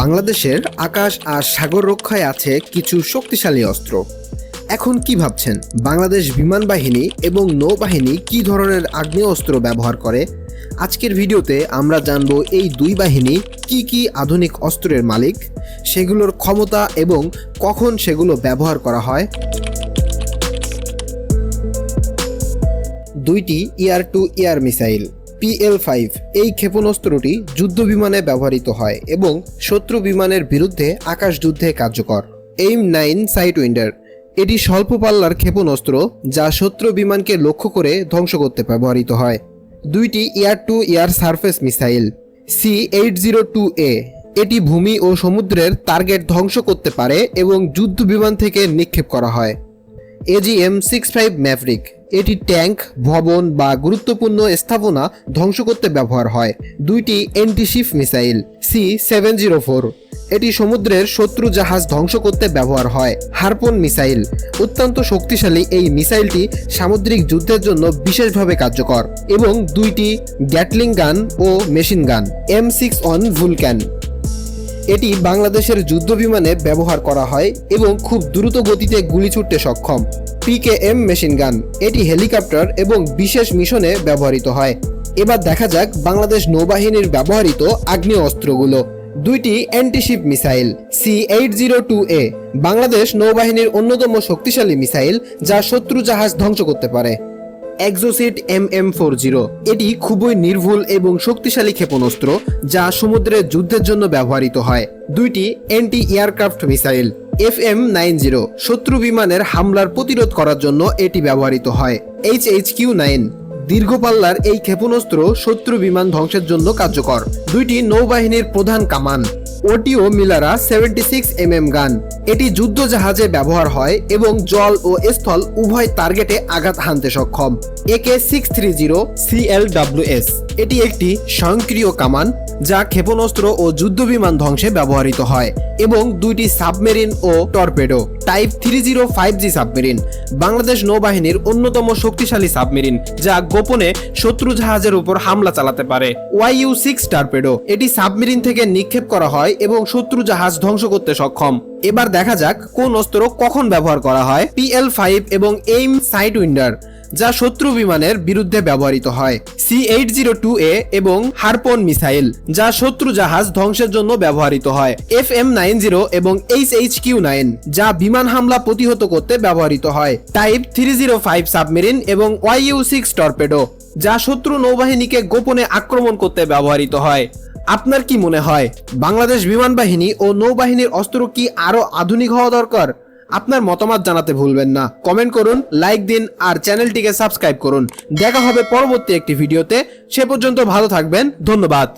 বাংলাদেশের আকাশ আর সাগর রক্ষায় আছে কিছু শক্তিশালী অস্ত্র। এখন কি ভাবছেন? বাংলাদেশ বিমান বাহিনী এবং নৌবাহিনী কি ধরনের আগ্নেয় অস্ত্র ব্যবহার করে? আজকের ভিডিওতে আমরা জানব এই দুই বাহিনী কি কি আধুনিক অস্ত্রের মালিক, সেগুলোর ক্ষমতা এবং কখন সেগুলো ব্যবহার করা হয়। দুইটি air to air missile. PL five এই ক্ষেপণাস্ত্রটি যুদ্ধ বিমানে ব্যবহৃত হয় এবং শত্রু বিমানের বিরুদ্ধে আকাশ যুদ্ধে কার্যকর। এইম নাইন সাইট উইন্ডার এটি স্বল্প পাল্লার ক্ষেপণাস্ত্র যা শত্রু বিমানকে লক্ষ্য করে ধ্বংস করতে ব্যবহৃত হয়। দুইটি air to air surface missile C eight zero two A, এটি ভূমি ও সমুদ্রের টার্গেট ধ্বংস করতে পারে এবং যুদ্ধ বিমান থেকে নিক্ষেপ করা হয়। এজিএম সিক্স ফাইভ ম্যাভরিক এটি ট্যাঙ্ক, ভবন বা গুরুত্বপূর্ণ স্থাপনা ধ্বংস করতে ব্যবহার হয়। দুইটি antiship missile C seven zero four এটি সমুদ্রের শত্রু জাহাজ ধ্বংস করতে ব্যবহার হয়। হারপন মিসাইল অত্যন্ত শক্তিশালী এই মিসাইলটি সামুদ্রিক যুদ্ধের জন্য বিশেষভাবে কার্যকর। এবং দুইটি গ্যাটলিং গান ও machine gun M six one Vulcan এটি বাংলাদেশের যুদ্ধ বিমানে ব্যবহার করা হয় এবং খুব দ্রুত গতিতে গুলি ছুটতে সক্ষম। পিকেএম মেশিন গান, এটি হেলিকপ্টার এবং বিশেষ মিশনে ব্যবহৃত হয়। এবার দেখা যাক বাংলাদেশ নৌবাহিনীর ব্যবহৃত আগ্নেয় অস্ত্রগুলো দুইটি antiship missile C eight zero two A Bangladesh নৌবাহিনীর অন্যতম শক্তিশালী মিসাইল যা শত্রু জাহাজ ধ্বংস করতে পারে। Exocet M M four zero এটি খুবই নির্ভুল এবং শক্তিশালী ক্ষেপণাস্ত্র যা সমুদ্রের যুদ্ধের জন্য ব্যবহৃত হয়। দুইটি anti aircraft missile F M nine zero শত্রু বিমানের হামলার প্রতিরোধ করার জন্য এটি ব্যবহৃত হয়। এইচ এইচ কিউ নাইন দীর্ঘপাল্লার এই ক্ষেপণাস্ত্র শত্রু বিমান ধ্বংসের জন্য কার্যকর। দুইটি নৌবাহিনীর প্রধান কামান। OTO Melara seventy six M M gun. এটি যুদ্ধ জাহাজে ব্যবহার হয় এবং জল ও স্থল উভয় টার্গেটে আঘাত হানতে সক্ষম। একে সিক্স থ্রি জিরো সিএলডাব্লিউএস এটি একটি স্বয়ংক্রিয় কামান যা ক্ষেপণাস্ত্র ও যুদ্ধ বিমান ধ্বংসে ব্যবহৃত হয় এবং দুইটি সাবমেরিন ও torpedo type three zero five G submarine, Bangladesh নৌবাহিনীর অন্যতম শক্তিশালী সাবমেরিন যা গোপনে শত্রু জাহাজের উপর হামলা চালাতে পারে। ওয়াইইউ সিক্স টর্পেডো, এটি সাবমেরিন থেকে নিক্ষেপ করা হয় এবং শত্রু জাহাজ ধ্বংস করতে সক্ষম। এবার দেখা যাক কোন অস্ত্র কখন ব্যবহার করা হয়, পিএল ফাইভ এবং এইম সাইট উইন্ডার। যা শত্রু বিমানের বিরুদ্ধে ব্যবহৃত হয়। C eight zero two A এবং হারপন মিসাইল, যা শত্রু জাহাজ ধ্বংসের জন্য ব্যবহৃত হয়। এফ এম নাইন জিরো এবং এইচ এইচ কিউ নাইন যা বিমান হামলা প্রতিহত করতে ব্যবহৃত হয়। Type three zero five submarine এবং ওয়াইইউ সিক্স টর্পেডো যা শত্রু নৌবাহিনীকে গোপনে আক্রমণ করতে ব্যবহৃত হয়। আপনার কি মনে হয়, বাংলাদেশ বিমান বাহিনী ও নৌবাহিনীর অস্ত্র কি আরও আধুনিক হওয়া দরকার? আপনার মতামত জানাতে ভুলবেন না। কমেন্ট করুন লাইক দিন, আর চ্যানেলটিকে সাবস্ক্রাইব করুন। দেখা হবে পরবর্তী একটি ভিডিওতে সে পর্যন্ত ভালো থাকবেন। ধন্যবাদ।